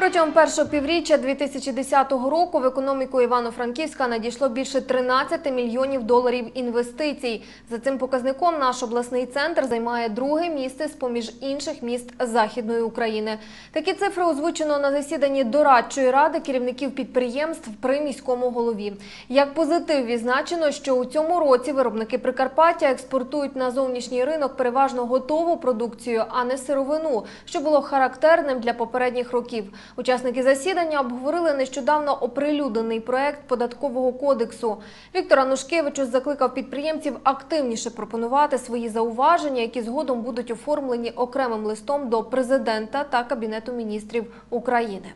Протягом першого півріччя 2010 року в економіку Івано-Франківська надійшло більше 13 мільйонів доларів інвестицій. За цим показником наш обласний центр займає друге місце з поміж інших міст Західної України. Такі цифри озвучено на засіданні дорадчої ради керівників підприємств при міському голові. Як позитив відзначено, що у цьому році виробники Прикарпаття експортують на зовнішній ринок переважно готову продукцію, а не сировину, що було характерним для попередніх років. Учасники засідання обговорили нещодавно оприлюднений проект податкового кодексу. Віктор Анушкевичус закликав підприємців активніше пропонувати свої зауваження, які згодом будуть оформлені окремим листом до президента та кабінету міністрів України.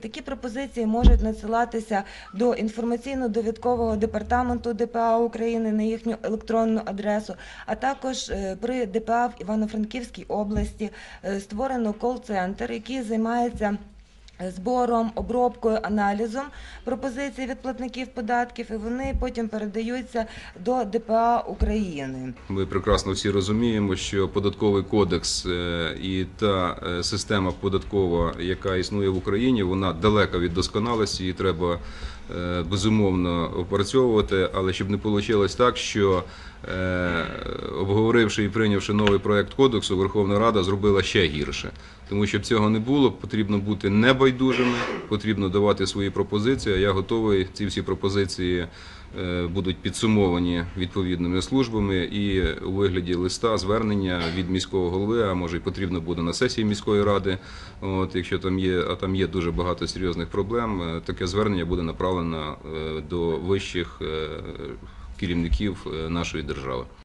Такі пропозиції можуть надсилатися до інформаційно-довідкового департаменту ДПА України на їхню електронну адресу, а також е, при ДПА в Івано-Франківській області е, створено кол-центр, який займається збором, обробкою, аналізом пропозицій від платників податків, і вони потім передаються до ДПА України. Ми прекрасно всі розуміємо, що податковий кодекс е, і та е, система податкова, яка існує в Україні, вона далека від досконалості, її треба безумовно опрацьовувати, але щоб не вийшло так, що е, обговоривши і прийнявши новий проект кодексу, Верховна Рада зробила ще гірше. Тому щоб цього не було, потрібно бути небайдужими, потрібно давати свої пропозиції. А я готовий ці всі пропозиції е, будуть підсумовані відповідними службами і у вигляді листа звернення від міського голови, а може й потрібно буде на сесії міської ради. От якщо там є, а там є дуже багато серйозних проблем, е, таке звернення буде направлено е, до вищих е, керівників е, нашої держави.